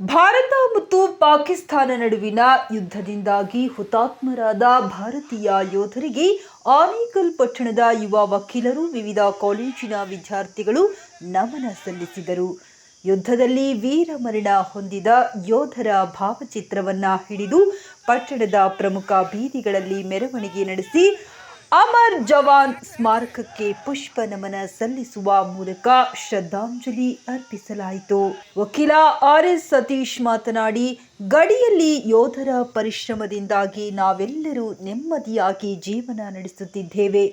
ಭಾರತ ಮತ್ತು ಪಾಕಿಸ್ತಾನ ನಡುವಿನ ಯುದ್ಧದಿಂದಾಗಿ ಹುತಾತ್ಮರಾದ ಭಾರತೀಯ ಯೋಧರಿಗೆ ಆನೇಕಲ್ ಪಟ್ಟಣದ ಯುವ ವಕೀಲರು ವಿವಿಧ ಕಾಲೇಜಿನ ವಿದ್ಯಾರ್ಥಿಗಳು ನಮನ ಸಲ್ಲಿಸಿದರು. ಯುದ್ಧದಲ್ಲಿ ವೀರಮರಣ ಹೊಂದಿದ ಯೋಧರ ಭಾವಚಿತ್ರವನ್ನು ಹಿಡಿದು ಪಟ್ಟಣದ ಪ್ರಮುಖ ಬೀದಿಗಳಲ್ಲಿ ಮೆರವಣಿಗೆ ನಡೆಸಿ ಅಮರ್ ಜವಾನ್ ಸ್ಮಾರಕಕ್ಕೆ ಪುಷ್ಪ ನಮನ ಸಲ್ಲಿಸುವ ಮೂಲಕ ಶ್ರದ್ಧಾಂಜಲಿ ಅರ್ಪಿಸಲಾಯಿತು. ವಕೀಲ ಆರ್ ಎಸ್ ಸತೀಶ್ ಮಾತನಾಡಿ, ಗಡಿಯಲ್ಲಿ ಯೋಧರ ಪರಿಶ್ರಮದಿಂದಾಗಿ ನಾವೆಲ್ಲರೂ ನೆಮ್ಮದಿಯಾಗಿ ಜೀವನ ನಡೆಸುತ್ತಿದ್ದೇವೆ.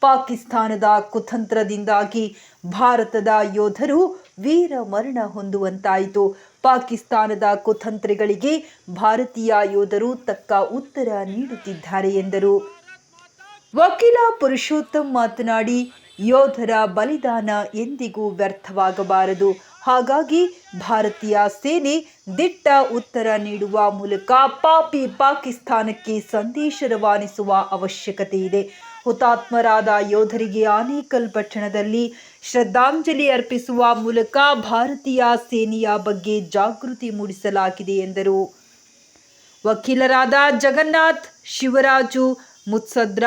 ಪಾಕಿಸ್ತಾನದ ಕುತಂತ್ರದಿಂದಾಗಿ ಭಾರತದ ಯೋಧರು ವೀರ ಮರಣ ಹೊಂದುವಂತಾಯಿತು. ಪಾಕಿಸ್ತಾನದ ಕುತಂತ್ರಗಳಿಗೆ ಭಾರತೀಯ ಯೋಧರು ತಕ್ಕ ಉತ್ತರ ನೀಡುತ್ತಿದ್ದಾರೆ ಎಂದರು. ವಕೀಲ ಪುರುಷೋತ್ತಮ್ ಮಾತನಾಡಿ, ಯೋಧರ ಬಲಿದಾನ ಎಂದಿಗೂ ವ್ಯರ್ಥವಾಗಬಾರದು. ಹಾಗಾಗಿ ಭಾರತೀಯ ಸೇನೆ ದಿಟ್ಟ ಉತ್ತರ ನೀಡುವ ಮೂಲಕ ಪಾಪಿ ಪಾಕಿಸ್ತಾನಕ್ಕೆ ಸಂದೇಶ ರವಾನಿಸುವ ಅವಶ್ಯಕತೆ ಇದೆ. ಹುತಾತ್ಮರಾದ ಯೋಧರಿಗೆ ಆನೇಕಲ್ ಪಟ್ಟಣದಲ್ಲಿ ಶ್ರದ್ಧಾಂಜಲಿ ಅರ್ಪಿಸುವ ಮೂಲಕ ಭಾರತೀಯ ಸೇನೆಯ ಬಗ್ಗೆ ಜಾಗೃತಿ ಮೂಡಿಸಲಾಗಿದೆ ಎಂದರು. ವಕೀಲರಾದ Jagannath, Shivaraju, ಮುತ್ಸದ್ರ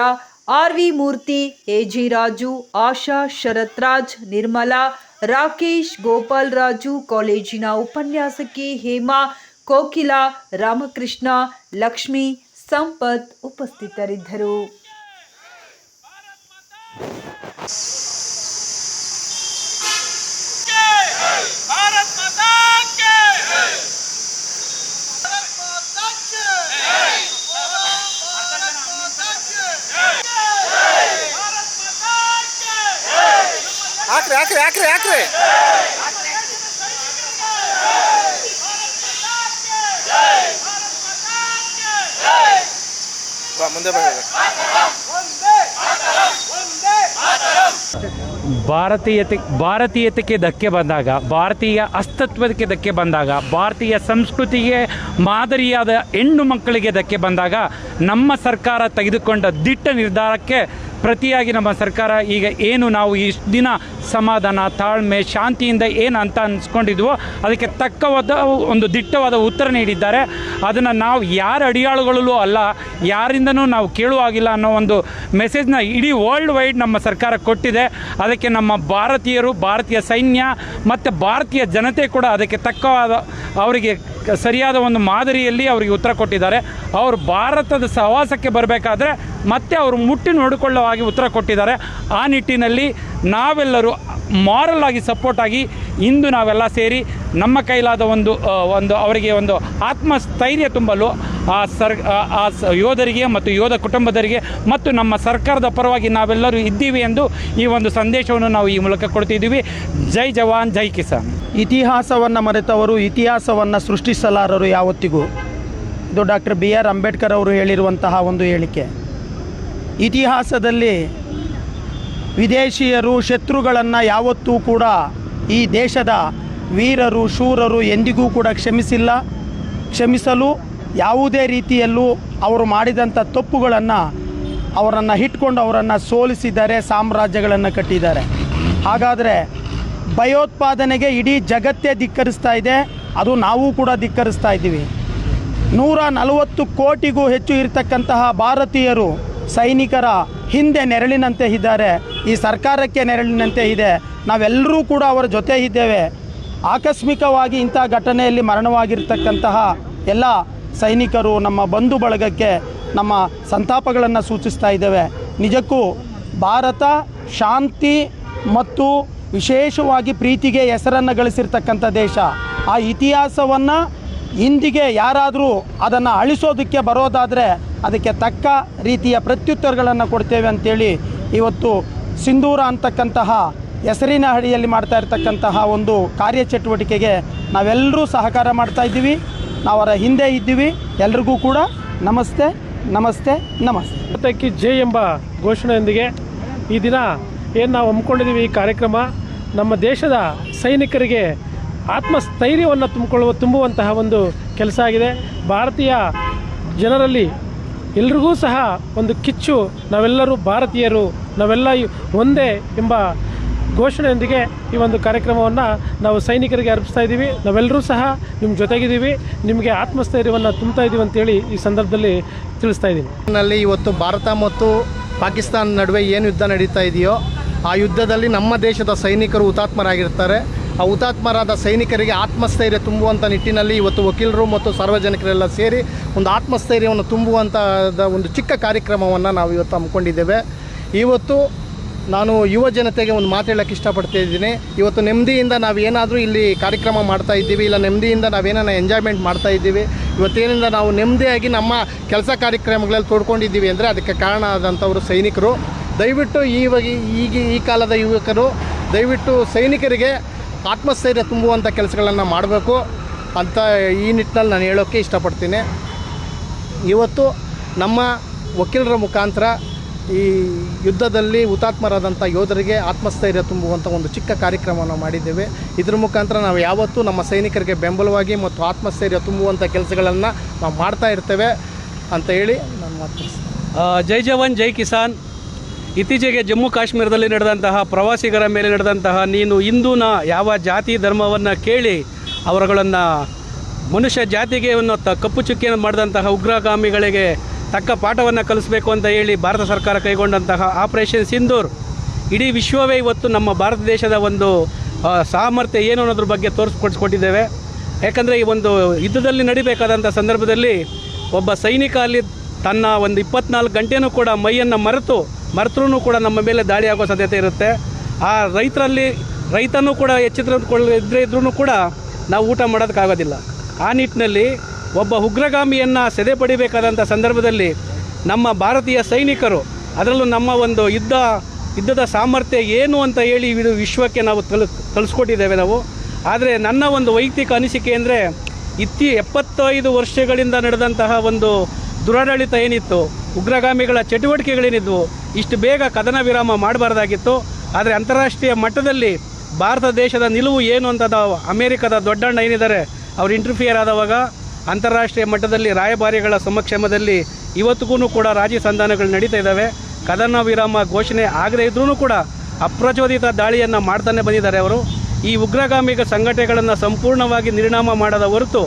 R V Murthy AG Raju Asha Sharathraj Nirmala Rakesh Gopal Raju ಕಾಲೇಜಿನ ಉಪನ್ಯಾಸಕಿ ಹೇಮಾ ಕೋಕಿಲಾ ರಾಮಕೃಷ್ಣ ಲಕ್ಷ್ಮಿ ಸಂಪತ್ ಉಪಸ್ಥಿತರಿದ್ದರು ಹಾಕ್ರಿ ಹಾಕ್ರಿ ಹಾಕ್ರಿ ಹಾಕ್ರಿ. ಭಾರತೀಯತೆ ಭಾರತೀಯತೆಗೆ ಧಕ್ಕೆ ಬಂದಾಗ, ಭಾರತೀಯ ಅಸ್ತಿತ್ವಕ್ಕೆ ಧಕ್ಕೆ ಬಂದಾಗ, ಭಾರತೀಯ ಸಂಸ್ಕೃತಿಗೆ ಮಾದರಿಯಾದ ಹೆಣ್ಣು ಮಕ್ಕಳಿಗೆ ಧಕ್ಕೆ ಬಂದಾಗ, ನಮ್ಮ ಸರ್ಕಾರ ತೆಗೆದುಕೊಂಡ ದಿಟ್ಟ ನಿರ್ಧಾರಕ್ಕೆ ಪ್ರತಿಯಾಗಿ ನಮ್ಮ ಸರ್ಕಾರ ಈಗ ಏನು ನಾವು ಇಷ್ಟು ದಿನ ಸಮಾಧಾನ, ತಾಳ್ಮೆ, ಶಾಂತಿಯಿಂದ ಏನು ಅಂತ ಅನ್ಸ್ಕೊಂಡಿದ್ವೋ ಅದಕ್ಕೆ ತಕ್ಕವಾದ ಒಂದು ದಿಟ್ಟವಾದ ಉತ್ತರ ನೀಡಿದ್ದಾರೆ. ಅದನ್ನು ನಾವು ಯಾರ ಅಡಿಯಾಳುಗಳಲ್ಲೂ ಅಲ್ಲ, ಯಾರಿಂದನೂ ನಾವು ಕೇಳುವಾಗಿಲ್ಲ ಅನ್ನೋ ಒಂದು ಮೆಸೇಜ್ನ ಇಡೀ ವರ್ಲ್ಡ್ ವೈಡ್ ನಮ್ಮ ಸರ್ಕಾರ ಕೊಟ್ಟಿದೆ. ಅದಕ್ಕೆ ನಮ್ಮ ಭಾರತೀಯರು, ಭಾರತೀಯ ಸೈನ್ಯ ಮತ್ತು ಭಾರತೀಯ ಜನತೆ ಕೂಡ ಅದಕ್ಕೆ ತಕ್ಕವಾದ ಅವರಿಗೆ ಸರಿಯಾದ ಒಂದು ಮಾದರಿಯಲ್ಲಿ ಅವರಿಗೆ ಉತ್ತರ ಕೊಟ್ಟಿದ್ದಾರೆ. ಅವರು ಭಾರತದ ಸಹವಾಸಕ್ಕೆ ಬರಬೇಕಾದ್ರೆ ಮತ್ತೆ ಅವರು ಮುಟ್ಟಿ ನೋಡಿಕೊಳ್ಳೋ ಹಾಗೆ ಉತ್ತರ ಕೊಟ್ಟಿದ್ದಾರೆ. ಆ ನಿಟ್ಟಿನಲ್ಲಿ ನಾವೆಲ್ಲರೂ ಮಾರಲ್ ಆಗಿ ಸಪೋರ್ಟ್ ಆಗಿ ಇಂದು ನಾವೆಲ್ಲ ಸೇರಿ ನಮ್ಮ ಕೈಲಾದ ಒಂದು ಒಂದು ಅವರಿಗೆ ಒಂದು ಆತ್ಮಸ್ಥೈರ್ಯ ತುಂಬಲು ಆ ಸರ್, ಆ- ಯೋಧರಿಗೆ ಮತ್ತು ಯೋಧ ಕುಟುಂಬದವರಿಗೆ ಮತ್ತು ನಮ್ಮ ಸರ್ಕಾರದ ಪರವಾಗಿ ನಾವೆಲ್ಲರೂ ಇದ್ದೀವಿ ಎಂದು ಈ ಒಂದು ಸಂದೇಶವನ್ನು ನಾವು ಈ ಮೂಲಕ ಕೊಡ್ತಿದ್ದೀವಿ. ಜೈ ಜವಾನ್, ಜೈ ಕಿಸಾನ್. ಇತಿಹಾಸವನ್ನು ಮರೆತವರು, ಇತಿಹಾಸವನ್ನು ಸೃಷ್ಟಿಸಲಾರರು ಯಾವತ್ತಿಗೂ? ಇದು ಡಾಕ್ಟರ್ ಬಿ ಆರ್ ಅಂಬೇಡ್ಕರ್ ಅವರು ಹೇಳಿರುವಂತಹ ಒಂದು ಹೇಳಿಕೆ. ಇತಿಹಾಸದಲ್ಲಿ ವಿದೇಶಿಯರು, ಶತ್ರುಗಳನ್ನು ಯಾವತ್ತೂ ಕೂಡ ಈ ದೇಶದ ವೀರರು, ಶೂರರು ಎಂದಿಗೂ ಕೂಡ ಕ್ಷಮಿಸಿಲ್ಲ. ಕ್ಷಮಿಸಲು ಯಾವುದೇ ರೀತಿಯಲ್ಲೂ ಅವರು ಮಾಡಿದಂಥ ತಪ್ಪುಗಳನ್ನು ಅವರನ್ನು ಇಟ್ಕೊಂಡು ಅವರನ್ನು ಸೋಲಿಸಿದ್ದಾರೆ ಸಾಮ್ರಾಜ್ಯಗಳನ್ನು ಕಟ್ಟಿದ್ದಾರೆ. ಹಾಗಾದರೆ ಭಯೋತ್ಪಾದನೆಗೆ ಇಡೀ ಜಗತ್ತೇ ಧಿಕ್ಕರಿಸ್ತಾ ಇದೆ. ಅದು ನಾವು ಕೂಡ ಧಿಕ್ಕರಿಸ್ತಾ ಇದ್ದೀವಿ. ನೂರ ನಲವತ್ತು ಕೋಟಿಗೂ ಹೆಚ್ಚು ಇರತಕ್ಕಂತಹ ಭಾರತೀಯರು, ಸೈನಿಕರ ಹಿಂದೆ ನೆರಳಿನಂತೆ ಇದ್ದಾರೆ. ಈ ಸರ್ಕಾರಕ್ಕೆ ನೆರಳಿನಂತೆ ಇದೆ. ನಾವೆಲ್ಲರೂ ಕೂಡ ಅವರ ಜೊತೆ ಇದ್ದೇವೆ. ಆಕಸ್ಮಿಕವಾಗಿ ಇಂಥ ಘಟನೆಯಲ್ಲಿ ಮರಣವಾಗಿರ್ತಕ್ಕಂತಹ ಎಲ್ಲ ಸೈನಿಕರು ನಮ್ಮ ಬಂಧು ಬಳಗಕ್ಕೆ ನಮ್ಮ ಸಂತಾಪಗಳನ್ನು ಸೂಚಿಸ್ತಾ ಇದ್ದೇವೆ. ನಿಜಕ್ಕೂ ಭಾರತ ಶಾಂತಿ ಮತ್ತು ವಿಶೇಷವಾಗಿ ಪ್ರೀತಿಗೆ ಹೆಸರನ್ನು ಗಳಿಸಿರ್ತಕ್ಕಂಥ ದೇಶ. ಆ ಇತಿಹಾಸವನ್ನು ಇಂದಿಗೆ ಯಾರಾದರೂ ಅದನ್ನು ಅಳಿಸೋದಕ್ಕೆ ಬರೋದಾದರೆ ಅದಕ್ಕೆ ತಕ್ಕ ರೀತಿಯ ಪ್ರತ್ಯುತ್ತರಗಳನ್ನು ಕೊಡ್ತೇವೆ ಅಂತೇಳಿ ಇವತ್ತು ಸಿಂಧೂರ ಅಂತಕ್ಕಂತಹ ಹೆಸರಿನ ಅಡಿಯಲ್ಲಿ ಮಾಡ್ತಾ ಇರತಕ್ಕಂತಹ ಒಂದು ಕಾರ್ಯಚಟುವಟಿಕೆಗೆ ನಾವೆಲ್ಲರೂ ಸಹಕಾರ ಮಾಡ್ತಾ ಇದ್ದೀವಿ. ನಾವು ಅವರ ಹಿಂದೆ ಇದ್ದೀವಿ. ಎಲ್ರಿಗೂ ಕೂಡ ನಮಸ್ತೆ ನಮಸ್ತೆ ನಮಸ್ತೆ. ಜೈ ಎಂಬ ಘೋಷಣೆಯೊಂದಿಗೆ ಈ ದಿನ ಏನು ನಾವು ಹಮ್ಮಿಕೊಂಡಿದ್ದೀವಿ ಈ ಕಾರ್ಯಕ್ರಮ? ನಮ್ಮ ದೇಶದ ಸೈನಿಕರಿಗೆ ಆತ್ಮಸ್ಥೈರ್ಯವನ್ನು ತುಂಬಿಕೊಳ್ಳುವ, ತುಂಬುವಂತಹ ಒಂದು ಕೆಲಸ ಆಗಿದೆ. ಭಾರತೀಯ ಜನರಲ್ಲಿ ಎಲ್ರಿಗೂ ಸಹ ಒಂದು ಕಿಚ್ಚು. ನಾವೆಲ್ಲರೂ ಭಾರತೀಯರು, ನಾವೆಲ್ಲ ಒಂದೇ ಎಂಬ ಘೋಷಣೆಯೊಂದಿಗೆ ಈ ಒಂದು ಕಾರ್ಯಕ್ರಮವನ್ನು ನಾವು ಸೈನಿಕರಿಗೆ ಅರ್ಪಿಸ್ತಾ ಇದ್ದೀವಿ. ನಾವೆಲ್ಲರೂ ಸಹ ನಿಮ್ಮ ಜೊತೆಗಿದ್ದೀವಿ. ನಿಮಗೆ ಆತ್ಮಸ್ಥೈರ್ಯವನ್ನು ತುಂಬ್ತಾ ಇದ್ದೀವಿ ಅಂತೇಳಿ ಈ ಸಂದರ್ಭದಲ್ಲಿ ತಿಳಿಸ್ತಾ ಇದ್ದೀನಿ. ಇವತ್ತು ಭಾರತ ಮತ್ತು ಪಾಕಿಸ್ತಾನ ನಡುವೆ ಏನು ಯುದ್ಧ ನಡೀತಾ ಇದೆಯೋ ಆ ಯುದ್ಧದಲ್ಲಿ ನಮ್ಮ ದೇಶದ ಸೈನಿಕರು ಹುತಾತ್ಮರಾಗಿರ್ತಾರೆ. ಆ ಹುತಾತ್ಮರಾದ ಸೈನಿಕರಿಗೆ ಆತ್ಮಸ್ಥೈರ್ಯ ತುಂಬುವಂಥ ನಿಟ್ಟಿನಲ್ಲಿ ಇವತ್ತು ವಕೀಲರು ಮತ್ತು ಸಾರ್ವಜನಿಕರೆಲ್ಲ ಸೇರಿ ಒಂದು ಆತ್ಮಸ್ಥೈರ್ಯವನ್ನು ತುಂಬುವಂಥದ ಒಂದು ಚಿಕ್ಕ ಕಾರ್ಯಕ್ರಮವನ್ನು ನಾವು ಇವತ್ತು ಹಮ್ಮಿಕೊಂಡಿದ್ದೇವೆ. ಇವತ್ತು ನಾನು ಯುವ ಜನತೆಗೆ ಒಂದು ಮಾತು ಇಷ್ಟಪಡ್ತಾ ಇದ್ದೀನಿ. ಇವತ್ತು ನೆಮ್ಮದಿಯಿಂದ ನಾವು ಏನಾದರೂ ಇಲ್ಲಿ ಕಾರ್ಯಕ್ರಮ ಮಾಡ್ತಾ ಇದ್ದೀವಿ, ಇಲ್ಲ ನೆಮ್ಮದಿಯಿಂದ ನಾವೇನೋ ಎಂಜಾಯ್ಮೆಂಟ್ ಮಾಡ್ತಾ ಇದ್ದೀವಿ, ಇವತ್ತೇನಿಂದ ನಾವು ನೆಮ್ಮದಿಯಾಗಿ ನಮ್ಮ ಕೆಲಸ ಕಾರ್ಯಕ್ರಮಗಳಲ್ಲಿ ತೋಡ್ಕೊಂಡಿದ್ದೀವಿ ಅಂದರೆ ಅದಕ್ಕೆ ಕಾರಣ ಆದಂಥವರು ಸೈನಿಕರು. ದಯವಿಟ್ಟು ಈವಾಗ ಈಗ ಈ ಕಾಲದ ಯುವಕರು, ದಯವಿಟ್ಟು ಸೈನಿಕರಿಗೆ ಆತ್ಮಸ್ಥೈರ್ಯ ತುಂಬುವಂಥ ಕೆಲಸಗಳನ್ನು ಮಾಡಬೇಕು ಅಂತ ಈ ನಿಟ್ಟಿನಲ್ಲಿ ನಾನು ಹೇಳೋಕ್ಕೆ ಇಷ್ಟಪಡ್ತೀನಿ. ಇವತ್ತು ನಮ್ಮ ವಕೀಲರ ಮುಖಾಂತರ ಈ ಯುದ್ಧದಲ್ಲಿ ಹುತಾತ್ಮರಾದಂಥ ಯೋಧರಿಗೆ ಆತ್ಮಸ್ಥೈರ್ಯ ತುಂಬುವಂಥ ಒಂದು ಚಿಕ್ಕ ಕಾರ್ಯಕ್ರಮವನ್ನು ಮಾಡಿದ್ದೇವೆ. ಇದ್ರ ಮುಖಾಂತರ ನಾವು ಯಾವತ್ತೂ ನಮ್ಮ ಸೈನಿಕರಿಗೆ ಬೆಂಬಲವಾಗಿ ಮತ್ತು ಆತ್ಮಸ್ಥೈರ್ಯ ತುಂಬುವಂಥ ಕೆಲಸಗಳನ್ನು ನಾವು ಮಾಡ್ತಾ ಇರ್ತೇವೆ ಅಂತ ಹೇಳಿ ನಾನು ಮಾತು ಜೈ ಜವಾನ್, ಜೈ ಕಿಸಾನ್. ಇತ್ತೀಚೆಗೆ ಜಮ್ಮು ಕಾಶ್ಮೀರದಲ್ಲಿ ನಡೆದಂತಹ ಪ್ರವಾಸಿಗರ ಮೇಲೆ ನಡೆದಂತಹ ನೀನು ಹಿಂದೂನ ಯಾವ ಜಾತಿ ಧರ್ಮವನ್ನು ಕೇಳಿ ಅವರುಗಳನ್ನು ಮನುಷ್ಯ ಜಾತಿಗೆ ತ ಕಪ್ಪು ಚುಕ್ಕಿಯನ್ನು ಮಾಡಿದಂತಹ ಉಗ್ರಗಾಮಿಗಳಿಗೆ ತಕ್ಕ ಪಾಠವನ್ನು ಕಲಿಸಬೇಕು ಅಂತ ಹೇಳಿ ಭಾರತ ಸರ್ಕಾರ ಕೈಗೊಂಡಂತಹ ಆಪರೇಷನ್ ಸಿಂಧೂರ್. ಇಡೀ ವಿಶ್ವವೇ ಇವತ್ತು ನಮ್ಮ ಭಾರತ ದೇಶದ ಒಂದು ಸಾಮರ್ಥ್ಯ ಏನು ಅನ್ನೋದ್ರ ಬಗ್ಗೆ ತೋರಿಸ್ಕೊಡ್ಸ್ಕೊಟ್ಟಿದ್ದೇವೆ. ಯಾಕಂದರೆ ಈ ಒಂದು ಯುದ್ಧದಲ್ಲಿ ನಡಿಬೇಕಾದಂಥ ಸಂದರ್ಭದಲ್ಲಿ ಒಬ್ಬ ಸೈನಿಕ ಅಲ್ಲಿ ತನ್ನ ಒಂದು ಇಪ್ಪತ್ನಾಲ್ಕು ಗಂಟೆನೂ ಕೂಡ ಮೈಯನ್ನು ಮರೆತು ಮರೆತರೂ ಕೂಡ ನಮ್ಮ ಮೇಲೆ ದಾಳಿ ಆಗೋ ಸಾಧ್ಯತೆ ಇರುತ್ತೆ. ಆ ರೈತರಲ್ಲಿ, ರೈತನೂ ಕೂಡ ಎಚ್ಚೆತ್ತುಕೊಳ್ಳಿದ್ರೆ ಇದ್ರೂ ಕೂಡ ನಾವು ಊಟ ಮಾಡೋದಕ್ಕಾಗೋದಿಲ್ಲ. ಆ ನಿಟ್ಟಿನಲ್ಲಿ ಒಬ್ಬ ಉಗ್ರಗಾಮಿಯನ್ನು ಸೆದೆ ಪಡಿಬೇಕಾದಂಥ ಸಂದರ್ಭದಲ್ಲಿ ನಮ್ಮ ಭಾರತೀಯ ಸೈನಿಕರು, ಅದರಲ್ಲೂ ನಮ್ಮ ಒಂದು ಯುದ್ಧ, ಯುದ್ಧದ ಸಾಮರ್ಥ್ಯ ಏನು ಅಂತ ಹೇಳಿ ಇದು ವಿಶ್ವಕ್ಕೆ ನಾವು ತಲು ನಾವು. ಆದರೆ ನನ್ನ ಒಂದು ವೈಯಕ್ತಿಕ ಅನಿಸಿಕೆ ಅಂದರೆ ಇತ್ತಿ ಎಪ್ಪತ್ತೈದು ವರ್ಷಗಳಿಂದ ನಡೆದಂತಹ ಒಂದು ದುರಾಡಳಿತ ಏನಿತ್ತು, ಉಗ್ರಗಾಮಿಗಳ ಚಟುವಟಿಕೆಗಳೇನಿದ್ವು, ಇಷ್ಟು ಬೇಗ ಕದನ ವಿರಾಮ ಮಾಡಬಾರ್ದಾಗಿತ್ತು. ಆದರೆ ಅಂತಾರಾಷ್ಟ್ರೀಯ ಮಟ್ಟದಲ್ಲಿ ಭಾರತ ದೇಶದ ನಿಲುವು ಏನು ಅಂತ ನಾವು ಅಮೇರಿಕದ ದೊಡ್ಡಣ್ಣ ಏನಿದ್ದಾರೆ, ಅವರು ಇಂಟರ್ಫಿಯರ್ ಆದವಾಗ ಅಂತಾರಾಷ್ಟ್ರೀಯ ಮಟ್ಟದಲ್ಲಿ ರಾಯಭಾರಿಗಳ ಸಮಕ್ಷಮದಲ್ಲಿ ಇವತ್ತಿಗೂ ಕೂಡ ರಾಜಿ ಸಂಧಾನಗಳು ನಡೀತಾ ಇದ್ದಾವೆ. ಕದನ ವಿರಾಮ ಘೋಷಣೆ ಆಗದೇ ಇದ್ರೂ ಕೂಡ ಅಪ್ರಚೋದಿತ ದಾಳಿಯನ್ನು ಮಾಡ್ತಾನೆ ಬಂದಿದ್ದಾರೆ ಅವರು. ಈ ಉಗ್ರಗಾಮಿಗ ಸಂಘಟನೆಗಳನ್ನು ಸಂಪೂರ್ಣವಾಗಿ ನಿರ್ಣಾಮ ಮಾಡದ ಹೊರತು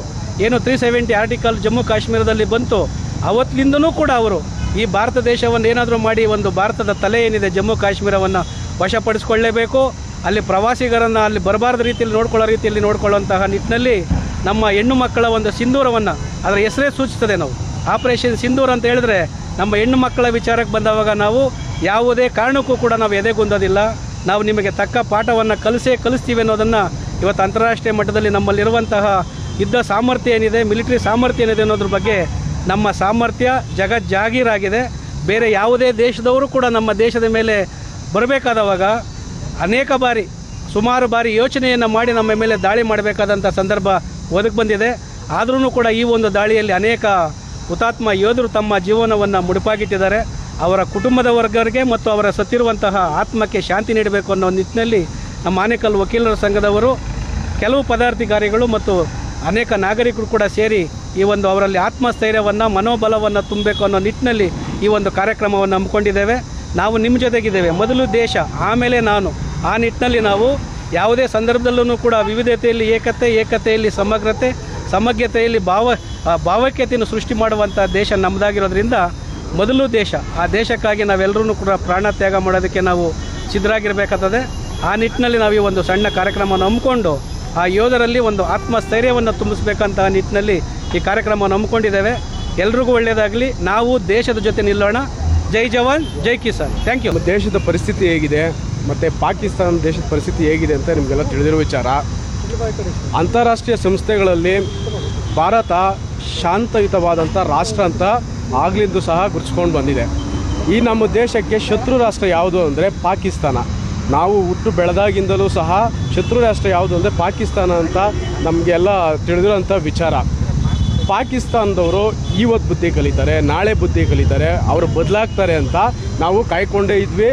ಏನು ತ್ರೀ ಸೆವೆಂಟಿ ಆರ್ಟಿಕಲ್ ಜಮ್ಮು ಕಾಶ್ಮೀರದಲ್ಲಿ ಬಂತು ಅವತ್ತಿನಿಂದನೂ ಕೂಡ ಅವರು ಈ ಭಾರತ ದೇಶವನ್ನು ಏನಾದರೂ ಮಾಡಿ ಒಂದು ಭಾರತದ ತಲೆ ಏನಿದೆ ಜಮ್ಮು ಕಾಶ್ಮೀರವನ್ನು ವಶಪಡಿಸ್ಕೊಳ್ಳೇಬೇಕು. ಅಲ್ಲಿ ಪ್ರವಾಸಿಗರನ್ನು ಅಲ್ಲಿ ಬರಬಾರದ ರೀತಿಯಲ್ಲಿ ನೋಡ್ಕೊಳ್ಳೋ ರೀತಿಯಲ್ಲಿ ನೋಡ್ಕೊಳ್ಳುವಂತಹ ನಿಟ್ಟಿನಲ್ಲಿ ನಮ್ಮ ಹೆಣ್ಣು ಮಕ್ಕಳ ಒಂದು ಸಿಂಧೂರವನ್ನು ಅದರ ಹೆಸರೇ ಸೂಚಿಸ್ತದೆ ನಾವು. ಆಪರೇಷನ್ ಸಿಂಧೂರ್ ಅಂತ ಹೇಳಿದ್ರೆ ನಮ್ಮ ಹೆಣ್ಣು ಮಕ್ಕಳ ವಿಚಾರಕ್ಕೆ ಬಂದವಾಗ ನಾವು ಯಾವುದೇ ಕಾರಣಕ್ಕೂ ಕೂಡ ನಾವು ಎದೆಗುಂದೋದಿಲ್ಲ. ನಾವು ನಿಮಗೆ ತಕ್ಕ ಪಾಠವನ್ನು ಕಲಿಸೇ ಕಲಿಸ್ತೀವಿ ಅನ್ನೋದನ್ನು ಇವತ್ತು ಅಂತಾರಾಷ್ಟ್ರೀಯ ಮಟ್ಟದಲ್ಲಿ ನಮ್ಮಲ್ಲಿರುವಂತಹ ಯುದ್ಧ ಸಾಮರ್ಥ್ಯ ಏನಿದೆ, ಮಿಲಿಟರಿ ಸಾಮರ್ಥ್ಯ ಏನಿದೆ ಅನ್ನೋದ್ರ ಬಗ್ಗೆ ನಮ್ಮ ಸಾಮರ್ಥ್ಯ ಜಗತ್ ಜಾಗೀರಾಗಿದೆ. ಬೇರೆ ಯಾವುದೇ ದೇಶದವರು ಕೂಡ ನಮ್ಮ ದೇಶದ ಮೇಲೆ ಬರಬೇಕಾದವಾಗ ಅನೇಕ ಬಾರಿ, ಸುಮಾರು ಬಾರಿ ಯೋಚನೆಯನ್ನು ಮಾಡಿ ನಮ್ಮ ಮೇಲೆ ದಾಳಿ ಮಾಡಬೇಕಾದಂಥ ಸಂದರ್ಭ ಒದಗಿ ಬಂದಿದೆ. ಆದ್ರೂ ಕೂಡ ಈ ಒಂದು ದಾಳಿಯಲ್ಲಿ ಅನೇಕ ಹುತಾತ್ಮ ಯೋಧರು ತಮ್ಮ ಜೀವನವನ್ನು ಮುಡುಪಾಗಿಟ್ಟಿದ್ದಾರೆ. ಅವರ ಕುಟುಂಬದ ವರ್ಗರಿಗೆ ಮತ್ತು ಅವರ ಸತ್ತಿರುವಂತಹ ಆತ್ಮಕ್ಕೆ ಶಾಂತಿ ನೀಡಬೇಕು ಅನ್ನೋ ನಿಟ್ಟಿನಲ್ಲಿ ನಮ್ಮ ಆನೇಕಲ್ ವಕೀಲರ ಸಂಘದವರು ಕೆಲವು ಪದಾರ್ಥಿಕಾರಿಗಳು ಮತ್ತು ಅನೇಕ ನಾಗರಿಕರು ಕೂಡ ಸೇರಿ ಈ ಒಂದು ಅವರಲ್ಲಿ ಆತ್ಮಸ್ಥೈರ್ಯವನ್ನು, ಮನೋಬಲವನ್ನು ತುಂಬಬೇಕು ಅನ್ನೋ ನಿಟ್ಟಿನಲ್ಲಿ ಈ ಒಂದು ಕಾರ್ಯಕ್ರಮವನ್ನು ಹಮ್ಮಿಕೊಂಡಿದ್ದೇವೆ. ನಾವು ನಿಮ್ಮ ಜೊತೆಗಿದ್ದೇವೆ. ಮೊದಲು ದೇಶ, ಆಮೇಲೆ ನಾನು. ಆ ನಿಟ್ಟಿನಲ್ಲಿ ನಾವು ಯಾವುದೇ ಸಂದರ್ಭದಲ್ಲೂ ಕೂಡ ವಿವಿಧತೆಯಲ್ಲಿ ಏಕತೆ, ಏಕತೆಯಲ್ಲಿ ಸಮಗ್ರತೆ, ಸಮಗ್ರತೆಯಲ್ಲಿ ಭಾವ ಭಾವೈಕ್ಯತೆಯನ್ನು ಸೃಷ್ಟಿ ಮಾಡುವಂಥ ದೇಶ ನಮ್ಮದಾಗಿರೋದ್ರಿಂದ ಮೊದಲು ದೇಶ. ಆ ದೇಶಕ್ಕಾಗಿ ನಾವೆಲ್ಲರೂ ಕೂಡ ಪ್ರಾಣ ತ್ಯಾಗ ಮಾಡೋದಕ್ಕೆ ನಾವು ಸಿದ್ಧರಾಗಿರಬೇಕಾಗ್ತದೆ. ಆ ನಿಟ್ಟಿನಲ್ಲಿ ನಾವು ಈ ಒಂದು ಸಣ್ಣ ಕಾರ್ಯಕ್ರಮವನ್ನು ಹಮ್ಮಿಕೊಂಡು ಆ ಯೋಧರಲ್ಲಿ ಒಂದು ಆತ್ಮಸ್ಥೈರ್ಯವನ್ನು ತುಂಬಿಸಬೇಕಂತಹ ನಿಟ್ಟಿನಲ್ಲಿ ಈ ಕಾರ್ಯಕ್ರಮವನ್ನು ಹಮ್ಮಿಕೊಂಡಿದ್ದೇವೆ. ಎಲ್ರಿಗೂ ಒಳ್ಳೆಯದಾಗಲಿ. ನಾವು ದೇಶದ ಜೊತೆ ನಿಲ್ಲೋಣ. ಜೈ ಜವಾನ್, ಜೈ ಕಿಸಾನ್. ಥ್ಯಾಂಕ್ ಯು ದೇಶದ ಪರಿಸ್ಥಿತಿ ಹೇಗಿದೆ? ಮತ್ತು ಪಾಕಿಸ್ತಾನ ದೇಶದ ಪರಿಸ್ಥಿತಿ ಹೇಗಿದೆ ಅಂತ ನಿಮಗೆಲ್ಲ ತಿಳಿದಿರೋ ವಿಚಾರ. ಅಂತಾರಾಷ್ಟ್ರೀಯ ಸಂಸ್ಥೆಗಳಲ್ಲಿ ಭಾರತ ಶಾಂತಯುತವಾದಂಥ ರಾಷ್ಟ್ರ ಅಂತ ಆಗಲಿದ್ದು ಸಹ ಗುರ್ಸ್ಕೊಂಡು ಬಂದಿದೆ. ಈ ನಮ್ಮ ದೇಶಕ್ಕೆ ಶತ್ರು ರಾಷ್ಟ್ರ ಯಾವುದು ಅಂದರೆ ಪಾಕಿಸ್ತಾನ. ನಾವು ಹುಟ್ಟು ಬೆಳೆದಾಗಿಂದಲೂ ಸಹ ಶತ್ರು ರಾಷ್ಟ್ರ ಯಾವುದು ಅಂದರೆ ಪಾಕಿಸ್ತಾನ ಅಂತ ನಮಗೆಲ್ಲ ತಿಳಿದಿರೋಂಥ ವಿಚಾರ. ಪಾಕಿಸ್ತಾನದವರು ಇವತ್ತು ಬುದ್ಧಿ ಕಲಿತಾರೆ, ನಾಳೆ ಬುದ್ಧಿ ಕಲಿತಾರೆ, ಅವರು ಬದಲಾಗ್ತಾರೆ ಅಂತ ನಾವು ಕಾಯ್ಕೊಂಡೇ ಇದ್ವಿ.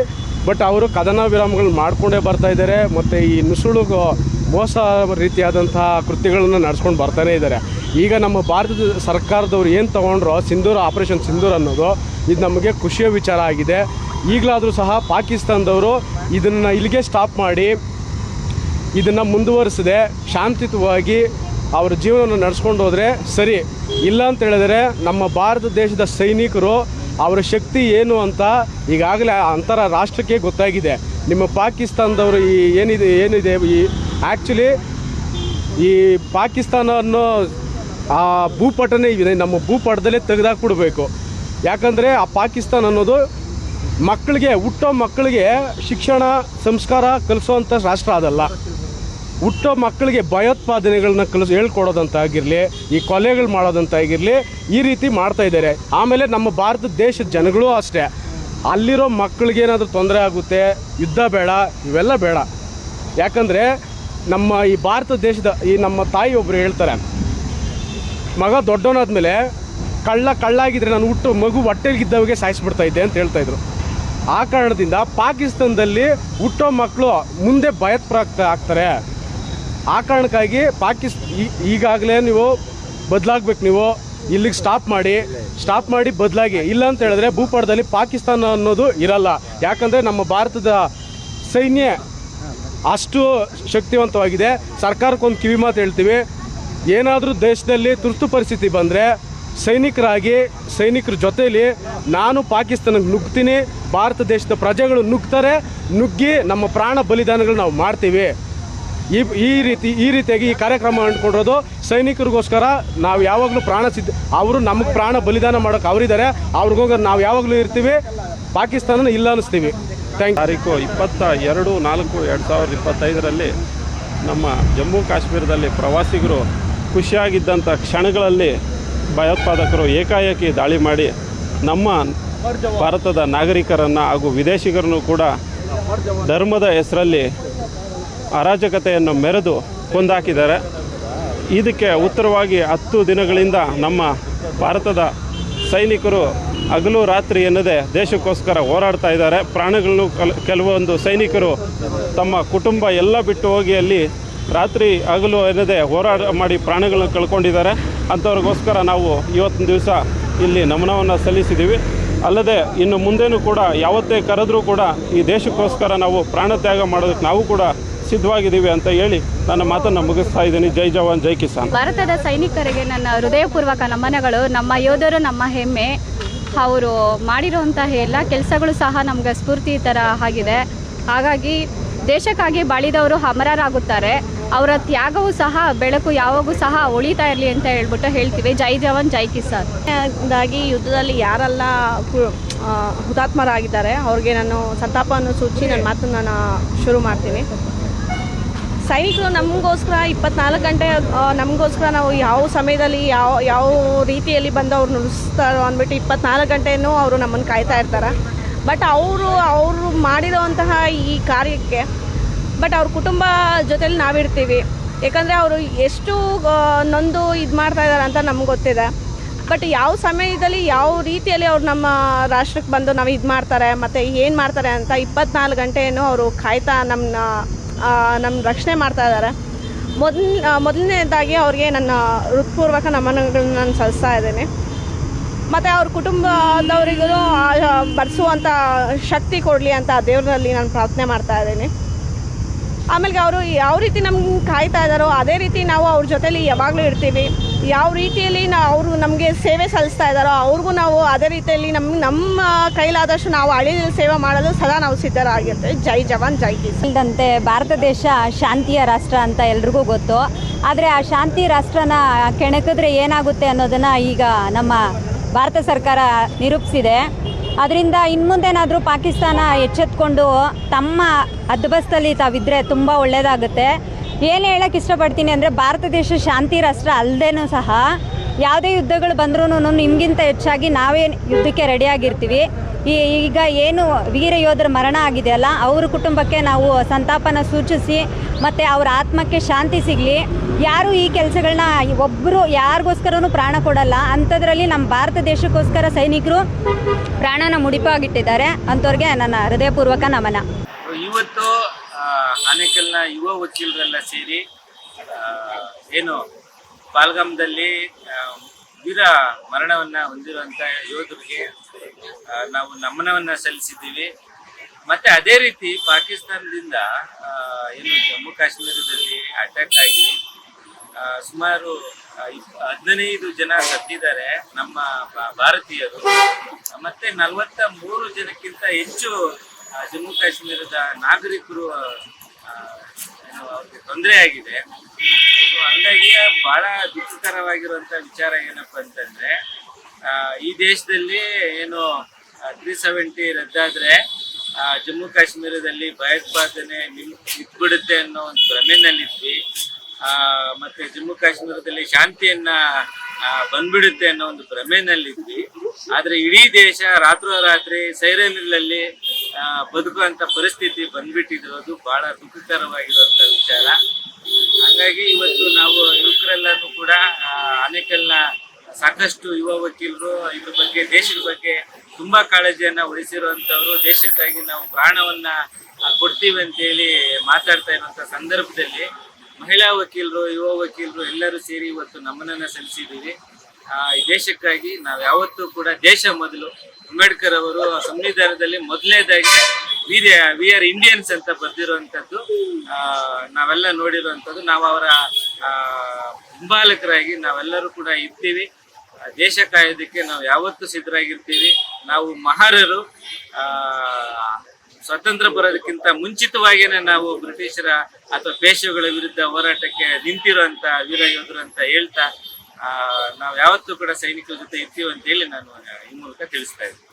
ಬಟ್ ಅವರು ಕದನ ವಿರಾಮಗಳು ಮಾಡಿಕೊಂಡೇ ಬರ್ತಾ ಇದ್ದಾರೆ. ಮತ್ತು ಈ ನುಸುಳು ಮೋಸ ರೀತಿಯಾದಂತಹ ಕೃತ್ಯಗಳನ್ನು ನಡೆಸ್ಕೊಂಡು ಬರ್ತಾನೆ ಇದ್ದಾರೆ. ಈಗ ನಮ್ಮ ಭಾರತದ ಸರ್ಕಾರದವ್ರು ಏನು ತೊಗೊಂಡ್ರೋ ಸಿಂಧೂರ ಆಪರೇಷನ್ ಸಿಂಧೂರ್ ಅನ್ನೋದು, ಇದು ನಮಗೆ ಖುಷಿಯ ವಿಚಾರ ಆಗಿದೆ. ಈಗಲಾದರೂ ಸಹ ಪಾಕಿಸ್ತಾನದವರು ಇದನ್ನು ಇಲ್ಲಿಗೆ ಸ್ಟಾಪ್ ಮಾಡಿ ಇದನ್ನು ಮುಂದುವರಿಸದೆ. ಶಾಂತಿಯುತವಾಗಿ ಅವರ ಜೀವನವನ್ನು ನಡೆಸ್ಕೊಂಡು ಹೋದರೆ ಸರಿ. ಇಲ್ಲ ಅಂತ ಹೇಳಿದ್ರೆ ನಮ್ಮ ಭಾರತ ದೇಶದ ಸೈನಿಕರು ಅವರ ಶಕ್ತಿ ಏನು ಅಂತ ಈಗಾಗಲೇ ಅಂತರ ರಾಷ್ಟ್ರಕ್ಕೆ ಗೊತ್ತಾಗಿದೆ. ನಿಮ್ಮ ಪಾಕಿಸ್ತಾನದವರು ಈ ಏನಿದೆ ಏನಿದೆ, ಈ ಆ್ಯಕ್ಚುಲಿ ಈ ಪಾಕಿಸ್ತಾನ ಅನ್ನೋ ಆ ಭೂಪಟನೇ ಇದೆ. ನಮ್ಮ ಭೂಪಟದಲ್ಲೇ ತೆಗೆದಾಕ್ಬಿಡ್ಬೇಕು. ಯಾಕಂದರೆ ಆ ಪಾಕಿಸ್ತಾನ ಅನ್ನೋದು ಮಕ್ಕಳಿಗೆ, ಹುಟ್ಟೋ ಮಕ್ಕಳಿಗೆ ಶಿಕ್ಷಣ, ಸಂಸ್ಕಾರ ಕಲಿಸೋವಂಥ ರಾಷ್ಟ್ರ ಅದಲ್ಲ. ಹುಟ್ಟೋ ಮಕ್ಕಳಿಗೆ ಭಯೋತ್ಪಾದನೆಗಳನ್ನ ಕಲಿಸ್, ಹೇಳ್ಕೊಡೋದಂತಾಗಿರಲಿ, ಈ ಕೊಲೆಗಳು ಮಾಡೋದಂತಾಗಿರಲಿ, ಈ ರೀತಿ ಮಾಡ್ತಾ ಇದ್ದಾರೆ. ಆಮೇಲೆ ನಮ್ಮ ಭಾರತ ದೇಶದ ಜನಗಳು ಅಷ್ಟೇ. ಅಲ್ಲಿರೋ ಮಕ್ಕಳಿಗೆ ಏನಾದರೂ ತೊಂದರೆ ಆಗುತ್ತೆ, ಯುದ್ಧ ಬೇಡ, ಇವೆಲ್ಲ ಬೇಡ. ಯಾಕಂದರೆ ನಮ್ಮ ಈ ಭಾರತ ದೇಶದ ಈ ನಮ್ಮ ತಾಯಿ ಒಬ್ಬರು ಹೇಳ್ತಾರೆ, ಮಗ ದೊಡ್ಡವನಾದ್ಮೇಲೆ ಕಳ್ಳ ಕಳ್ಳಾಗಿದ್ದರೆ ನಾನು ಹುಟ್ಟು ಮಗು ಹೊಟ್ಟೆಗಿದ್ದವಾಗೆ ಸಾಯಿಸ್ಬಿಡ್ತಾ ಇದ್ದೆ ಅಂತ ಹೇಳ್ತಾ ಇದ್ರು. ಆ ಕಾರಣದಿಂದ ಪಾಕಿಸ್ತಾನದಲ್ಲಿ ಹುಟ್ಟೋ ಮಕ್ಕಳು ಮುಂದೆ ಭಯೋತ್ಪಾದಕ ಆಗ್ತಾರೆ. ಆ ಕಾರಣಕ್ಕಾಗಿ ಪಾಕಿಸ್ ಈಗಾಗಲೇ ನೀವು ಬದಲಾಗ್ಬೇಕು ನೀವು. ಇಲ್ಲಿಗೆ ಸ್ಟಾಪ್ ಮಾಡಿ. ಸ್ಟಾಪ್ ಮಾಡಿ ಬದಲಾಗಿ. ಇಲ್ಲ ಅಂತ ಹೇಳಿದ್ರೆ ಭೂಪಟದಲ್ಲಿ ಪಾಕಿಸ್ತಾನ ಅನ್ನೋದು ಇರಲ್ಲ. ಯಾಕಂದರೆ ನಮ್ಮ ಭಾರತದ ಸೈನ್ಯ ಅಷ್ಟು ಶಕ್ತಿವಂತವಾಗಿದೆ. ಸರ್ಕಾರಕ್ಕೊಂದು ಕಿವಿ ಮಾತು ಹೇಳ್ತೀವಿ. ಏನಾದರೂ ದೇಶದಲ್ಲಿ ತುರ್ತು ಪರಿಸ್ಥಿತಿ ಬಂದರೆ ಸೈನಿಕರಾಗಿ, ಸೈನಿಕರ ಜೊತೆಯಲ್ಲಿ ನಾನು ಪಾಕಿಸ್ತಾನಕ್ಕೆ ನುಗ್ತೀನಿ, ಭಾರತ ದೇಶದ ಪ್ರಜೆಗಳು ನುಗ್ತಾರೆ, ನುಗ್ಗಿ ನಮ್ಮ ಪ್ರಾಣ ಬಲಿದಾನಗಳು ನಾವು ಮಾಡ್ತೀವಿ. ಈ ಈ ರೀತಿ, ಈ ರೀತಿಯಾಗಿ ಈ ಕಾರ್ಯಕ್ರಮ ಅಂದ್ಕೊಂಡಿರೋದು ಸೈನಿಕರಿಗೋಸ್ಕರ. ನಾವು ಯಾವಾಗಲೂ ಪ್ರಾಣ ಸಿದ್ಧ, ಅವರು ನಮಗೆ ಪ್ರಾಣ ಬಲಿದಾನ ಮಾಡೋಕೆ ಅವರಿದ್ದಾರೆ. ಅವ್ರಿಗೋಗ ನಾವು ಯಾವಾಗಲೂ ಇರ್ತೀವಿ. ಪಾಕಿಸ್ತಾನ ಇಲ್ಲ ಅನ್ನಿಸ್ತೀವಿ. ಥ್ಯಾಂಕ್ ತಾರೀಕು ಇಪ್ಪತ್ತ ಎರಡು, ನಾಲ್ಕು, ಎರಡು ಸಾವಿರದ ಇಪ್ಪತ್ತೈದರಲ್ಲಿ ನಮ್ಮ ಜಮ್ಮು ಕಾಶ್ಮೀರದಲ್ಲಿ ಪ್ರವಾಸಿಗರು ಖುಷಿಯಾಗಿದ್ದಂಥ ಕ್ಷಣಗಳಲ್ಲಿ ಭಯೋತ್ಪಾದಕರು ಏಕಾಏಕಿ ದಾಳಿ ಮಾಡಿ ನಮ್ಮ ಭಾರತದ ನಾಗರಿಕರನ್ನು ಹಾಗೂ ವಿದೇಶಿಗರನ್ನು ಕೂಡ ಧರ್ಮದ ಹೆಸರಲ್ಲಿ ಅರಾಜಕತೆಯನ್ನು ಮೆರೆದು ಕೊಂದಾಕಿದ್ದಾರೆ. ಇದಕ್ಕೆ ಉತ್ತರವಾಗಿ ಹತ್ತು ದಿನಗಳಿಂದ ನಮ್ಮ ಭಾರತದ ಸೈನಿಕರು ಹಗಲು ರಾತ್ರಿ ಎನ್ನದೆ ದೇಶಕ್ಕೋಸ್ಕರ ಹೋರಾಡ್ತಾ ಇದ್ದಾರೆ. ಪ್ರಾಣಗಳನ್ನು ಕಲ್, ಕೆಲವೊಂದು ಸೈನಿಕರು ತಮ್ಮ ಕುಟುಂಬ ಎಲ್ಲ ಬಿಟ್ಟು ಹೋಗಿ ಅಲ್ಲಿ ರಾತ್ರಿ ಹಗಲು ಎನ್ನದೆ ಹೋರಾಟ ಮಾಡಿ ಪ್ರಾಣಗಳನ್ನು ಕಳ್ಕೊಂಡಿದ್ದಾರೆ. ಅಂಥವ್ರಿಗೋಸ್ಕರ ನಾವು ಇವತ್ತಿನ ದಿವಸ ಇಲ್ಲಿ ನಮನವನ್ನು ಸಲ್ಲಿಸಿದ್ದೀವಿ. ಅಲ್ಲದೆ ಇನ್ನು ಮುಂದೇನೂ ಕೂಡ ಯಾವತ್ತೇ ಕರೆದರೂ ಕೂಡ ಈ ದೇಶಕ್ಕೋಸ್ಕರ ನಾವು ಪ್ರಾಣತ್ಯಾಗ ಮಾಡೋದಕ್ಕೆ ನಾವು ಕೂಡ ಸಿದ್ಧವಾಗಿದ್ದೀವಿ ಅಂತ ಹೇಳಿ ನನ್ನ ಮಾತನ್ನು ಮುಗಿಸ್ತಾ ಇದ್ದೀನಿ. ಜೈ ಜವಾನ್, ಜೈ ಕಿಸಾನ್. ಭಾರತದ ಸೈನಿಕರಿಗೆ ನನ್ನ ಹೃದಯಪೂರ್ವಕ ನಮನಗಳು. ನಮ್ಮ ಯೋಧರು, ನಮ್ಮ ಹೆಮ್ಮೆ. ಅವರು ಮಾಡಿರುವಂತಹ ಎಲ್ಲ ಕೆಲಸಗಳು ಸಹ ನಮಗೆ ಸ್ಫೂರ್ತಿ ಥರ ಆಗಿದೆ. ಹಾಗಾಗಿ ದೇಶಕ್ಕಾಗಿ ಬಾಳಿದವರು ಅಮರರಾಗುತ್ತಾರೆ. ಅವರ ತ್ಯಾಗವೂ ಸಹ, ಬೆಳಕು ಯಾವಾಗೂ ಸಹ ಉಳಿತಾ ಇರಲಿ ಅಂತ ಹೇಳ್ಬಿಟ್ಟು ಹೇಳ್ತೀವಿ. ಜೈ ಜವಾನ್, ಜೈ ಕಿಸಾನ್. ಹಾಗಾಗಿ ಯುದ್ಧದಲ್ಲಿ ಯಾರೆಲ್ಲ ಹುತಾತ್ಮರಾಗಿದ್ದಾರೆ, ಅವ್ರಿಗೆ ನಾನು ಸಂತಾಪವನ್ನು ಸೂಚಿ ನನ್ನ ಮಾತನ್ನು ನಾನು ಶುರು ಮಾಡ್ತೀನಿ. ಸೈನಿಕರು ನಮಗೋಸ್ಕರ ಇಪ್ಪತ್ನಾಲ್ಕು ಗಂಟೆ ನಮಗೋಸ್ಕರ ನಾವು ಯಾವ ಸಮಯದಲ್ಲಿ ಯಾವ ಯಾವ ರೀತಿಯಲ್ಲಿ ಬಂದು ಅವ್ರು ನುಡಿಸ್ತಾರೋ ಅಂದ್ಬಿಟ್ಟು ಇಪ್ಪತ್ನಾಲ್ಕು ಗಂಟೆನೂ ಅವರು ನಮ್ಮನ್ನು ಕಾಯ್ತಾ ಇರ್ತಾರೆ. ಬಟ್ ಅವರು ಅವರು ಮಾಡಿರೋವಂತಹ ಈ ಕಾರ್ಯಕ್ಕೆ ಬಟ್ ಅವ್ರ ಕುಟುಂಬ ಜೊತೇಲಿ ನಾವಿರ್ತೀವಿ. ಯಾಕಂದರೆ ಅವರು ಎಷ್ಟು ನೊಂದು ಇದು ಮಾಡ್ತಾ ಇದ್ದಾರೆ ಅಂತ ನಮ್ಗೆ ಗೊತ್ತಿದೆ. ಬಟ್ ಯಾವ ಸಮಯದಲ್ಲಿ ಯಾವ ರೀತಿಯಲ್ಲಿ ಅವ್ರು ನಮ್ಮ ರಾಷ್ಟ್ರಕ್ಕೆ ಬಂದು ನಾವು ಇದು ಮಾಡ್ತಾರೆ, ಮತ್ತು ಏನು ಮಾಡ್ತಾರೆ ಅಂತ ಇಪ್ಪತ್ನಾಲ್ಕು ಗಂಟೆಯನ್ನು ಅವರು ಕಾಯ್ತಾ ನಮ್ಮನ್ನ ನಮ್ಮ ರಕ್ಷಣೆ ಮಾಡ್ತಾ ಇದ್ದಾರೆ ಮೊದಲ ಮೊದಲನೇದಾಗಿ ಅವ್ರಿಗೆ ನನ್ನ ಹೃತ್ಪೂರ್ವಕ ನಮನಗಳನ್ನ ನಾನು ಸಲ್ಲಿಸ್ತಾ ಇದ್ದೇನೆ. ಮತ್ತು ಅವ್ರ ಕುಟುಂಬದವರಿಗೂ ಬರೆಸುವಂಥ ಶಕ್ತಿ ಕೊಡಲಿ ಅಂತ ದೇವರಲ್ಲಿ ನಾನು ಪ್ರಾರ್ಥನೆ ಮಾಡ್ತಾ ಇದ್ದೀನಿ. ಆಮೇಲೆ ಅವರು ಯಾವ ರೀತಿ ನಮ್ಗೆ ಕಾಯ್ತಾ ಇದ್ದಾರೋ ಅದೇ ರೀತಿ ನಾವು ಅವ್ರ ಜೊತೇಲಿ ಯಾವಾಗಲೂ ಇರ್ತೀವಿ. ಯಾವ ರೀತಿಯಲ್ಲಿ ನಾವು ಅವರು ನಮಗೆ ಸೇವೆ ಸಲ್ಲಿಸ್ತಾ ಇದ್ದಾರೋ ಅವ್ರಿಗೂ ನಾವು ಅದೇ ರೀತಿಯಲ್ಲಿ ನಮ್ಮ ನಮ್ಮ ಕೈಲಾದಷ್ಟು ನಾವು ಹಳ್ಳಿ ಸೇವೆ ಮಾಡಲು ಸದಾ ನಾವು ಸಿದ್ಧರಾಗಿರ್ತೀವಿ. ಜೈ ಜವಾನ್, ಜೈ ಇಲ್ದಂತೆ ಭಾರತ ದೇಶ ಶಾಂತಿಯ ರಾಷ್ಟ್ರ ಅಂತ ಎಲ್ರಿಗೂ ಗೊತ್ತು. ಆದರೆ ಆ ಶಾಂತಿ ರಾಷ್ಟ್ರನ ಕೆಣಕಿದ್ರೆ ಏನಾಗುತ್ತೆ ಅನ್ನೋದನ್ನು ಈಗ ನಮ್ಮ ಭಾರತ ಸರ್ಕಾರ ನಿರೂಪಿಸಿದೆ. ಅದರಿಂದ ಇನ್ಮುಂದೇನಾದರೂ ಪಾಕಿಸ್ತಾನ ಎಚ್ಚೆತ್ಕೊಂಡು ತಮ್ಮ ಹದ್ಬಸ್ತಲ್ಲಿ ತಾವಿದ್ರೆ ತುಂಬ ಒಳ್ಳೆಯದಾಗುತ್ತೆ ಏನು ಹೇಳಕ್ಕೆ ಇಷ್ಟಪಡ್ತೀನಿ ಅಂದರೆ ಭಾರತ ದೇಶ ಶಾಂತಿ ರಾಷ್ಟ್ರ ಅಲ್ಲದೇನೂ ಸಹ ಯಾವುದೇ ಯುದ್ಧಗಳು ಬಂದ್ರೂ ನಿಮಗಿಂತ ಹೆಚ್ಚಾಗಿ ನಾವೇ ಯುದ್ಧಕ್ಕೆ ರೆಡಿಯಾಗಿರ್ತೀವಿ. ಈ ಈಗ ಏನು ವೀರ ಯೋಧರ ಮರಣ ಆಗಿದೆಯಲ್ಲ ಅವ್ರ ಕುಟುಂಬಕ್ಕೆ ನಾವು ಸಂತಾಪನ ಸೂಚಿಸಿ ಮತ್ತು ಅವ್ರ ಆತ್ಮಕ್ಕೆ ಶಾಂತಿ ಸಿಗಲಿ. ಯಾರು ಈ ಕೆಲಸಗಳನ್ನ ಒಬ್ಬರು ಯಾರಿಗೋಸ್ಕರನೂ ಪ್ರಾಣ ಕೊಡಲ್ಲ. ಅಂಥದ್ರಲ್ಲಿ ನಮ್ಮ ಭಾರತ ದೇಶಕ್ಕೋಸ್ಕರ ಸೈನಿಕರು ಪ್ರಾಣನ ಮುಡಿಪಾಗಿಟ್ಟಿದ್ದಾರೆ. ಅಂಥವ್ರಿಗೆ ನನ್ನ ಹೃದಯಪೂರ್ವಕ ನಮನ. ಇವತ್ತು ಆನೇಕಲ್ನ ಯುವ ವಕೀಲರೆಲ್ಲ ಸೇರಿ ಏನು ಪಾಲ್ಗಾಮ್ದಲ್ಲಿ ವೀರ ಮರಣವನ್ನು ಹೊಂದಿರುವಂಥ ಯೋಧರಿಗೆ ನಾವು ನಮನವನ್ನ ಸಲ್ಲಿಸಿದ್ದೀವಿ. ಮತ್ತೆ ಅದೇ ರೀತಿ ಪಾಕಿಸ್ತಾನದಿಂದ ಏನು ಜಮ್ಮು ಕಾಶ್ಮೀರದಲ್ಲಿ ಅಟ್ಯಾಕ್ ಆಗಿ ಸುಮಾರು ಹದಿನೈದು ಜನ ಸತ್ತಿದ್ದಾರೆ ನಮ್ಮ ಭಾರತೀಯರು. ಮತ್ತೆ ನಲವತ್ತ ಮೂರು ಜನಕ್ಕಿಂತ ಹೆಚ್ಚು ಜಮ್ಮು ಕಾಶ್ಮೀರದ ನಾಗರಿಕರು ತೊಂದರೆ ಆಗಿದೆ. ಸೊ ಹಂಗಾಗಿ ಬಹಳ ದುಃಖಕರವಾಗಿರುವಂತ ವಿಚಾರ ಏನಪ್ಪ ಅಂತಂದ್ರೆ ಈ ದೇಶದಲ್ಲಿ ಏನು ತ್ರೀ ಸೆವೆಂಟಿ ರದ್ದಾದ್ರೆ ಜಮ್ಮು ಕಾಶ್ಮೀರದಲ್ಲಿ ಭಯೋತ್ಪಾದನೆ ನಿಲ್ ನಿಂತ್ಬಿಡುತ್ತೆ ಅನ್ನೋ ಒಂದು ಭ್ರಮೆನಲ್ಲಿದ್ವಿ. ಮತ್ತೆ ಜಮ್ಮು ಕಾಶ್ಮೀರದಲ್ಲಿ ಶಾಂತಿಯನ್ನ ಬಂದ್ಬಿಡುತ್ತೆ ಅನ್ನೋ ಒಂದು ಭ್ರಮೆನಲ್ಲಿದ್ವಿ. ಆದ್ರೆ ಇಡೀ ದೇಶ ರಾತ್ರೋರಾತ್ರಿ ಸೈರನ್ಗಳಲ್ಲಿ ಬದುಕುವಂತ ಪರಿಸ್ಥಿತಿ ಬಂದ್ಬಿಟ್ಟಿರೋದು ಬಹಳ ದುಃಖಕರವಾಗಿರುವಂತ ವಿಚಾರ. ಹಂಗಾಗಿ ಇವತ್ತು ನಾವು ಯುವಕರೆಲ್ಲರೂ ಕೂಡ ಅನೇಕಲ್ಲ ಸಾಕಷ್ಟು ಯುವ ವಕೀಲರು ಇದ್ರ ಬಗ್ಗೆ ದೇಶದ ಬಗ್ಗೆ ತುಂಬಾ ಕಾಳಜಿಯನ್ನ ಉಳಿಸಿರುವಂತವ್ರು ದೇಶಕ್ಕಾಗಿ ನಾವು ಪ್ರಾಣವನ್ನ ಕೊಡ್ತೀವಿ ಅಂತ ಹೇಳಿ ಮಾತಾಡ್ತಾ ಇರುವಂತ ಸಂದರ್ಭದಲ್ಲಿ ಮಹಿಳಾ ವಕೀಲರು ಯುವ ವಕೀಲರು ಎಲ್ಲರೂ ಸೇರಿ ಇವತ್ತು ನಮನನ್ನ ಸಲ್ಲಿಸಿದ್ದೀವಿ ಆ, ದೇಶಕ್ಕಾಗಿ ನಾವು ಯಾವತ್ತೂ ಕೂಡ ದೇಶ ಮೊದಲು ಅಂಬೇಡ್ಕರ್ ಅವರು ಸಂವಿಧಾನದಲ್ಲಿ ಮೊದಲನೇದಾಗಿ ವಿ ಆರ್ ಇಂಡಿಯನ್ಸ್ ಅಂತ ಬರ್ದಿರುವಂತದ್ದು ಆ, ನಾವೆಲ್ಲ ನೋಡಿರುವಂಥದ್ದು. ನಾವು ಅವರ ಹಿಂಬಾಲಕರಾಗಿ ನಾವೆಲ್ಲರೂ ಕೂಡ ಇರ್ತೀವಿ. ದೇಶ ಕಾಯೋದಕ್ಕೆ ನಾವು ಯಾವತ್ತೂ ಸಿದ್ಧರಾಗಿರ್ತೀವಿ. ನಾವು ಮಹಾರರು. ಆ, ಸ್ವತಂತ್ರ ಬರೋದಕ್ಕಿಂತ ಮುಂಚಿತವಾಗಿಯೇ ನಾವು ಬ್ರಿಟಿಷರ ಅಥವಾ ಪೇಶವೆಗಳ ವಿರುದ್ಧ ಹೋರಾಟಕ್ಕೆ ನಿಂತಿರುವಂತ ವೀರ ಯೋಧರು ಅಂತ ಹೇಳ್ತಾ ನಾವು ಯಾವತ್ತೂ ಕೂಡ ಸೈನಿಕರ ಜೊತೆ ಇರ್ತೀವಿ ಅಂತ ಹೇಳಿ ನಾನು ಈ ಮೂಲಕ ತಿಳಿಸ್ತಾ ಇದ್ದೀನಿ.